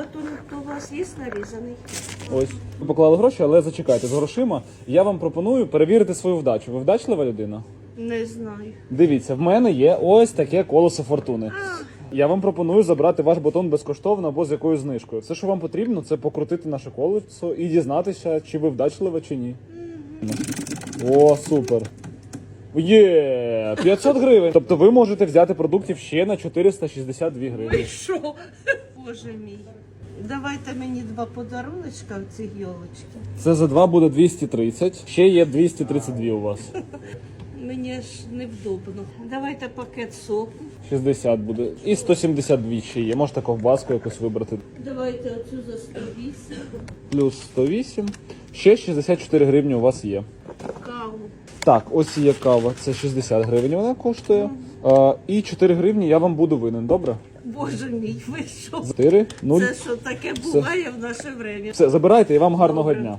батон у вас є нарізаний? Ось. Ви поклали гроші, але зачекайте з грошима. Я вам пропоную перевірити свою вдачу. Ви вдачлива людина? Не знаю. Дивіться, в мене є ось таке колесо фортуни. Я вам пропоную забрати ваш батон безкоштовно або з якоюсь знижкою. Все, що вам потрібно, це покрутити наше колесо і дізнатися, чи ви вдачлива, чи ні. О, супер. Є 500 гривень. Тобто ви можете взяти продуктів ще на 462 Ой, гривні. що? Боже мій. Давайте мені два подаруночка в ці йолочки. Це за два буде 230. Ще є 232 у вас. Мені ж невдобно. Давайте пакет соку. 60 буде. І 172 ще є. Можете ковбаску якусь вибрати. Давайте оцю за 108. Плюс 108. Ще 64 гривні у вас є. Так, ось є кава. Це 60 гривень вона коштує. А, і 4 гривні я вам буду винен, добре? Боже мій, ви що? 4, 0. Це що таке буває в наше время? Все, забирайте і вам гарного Добре. дня.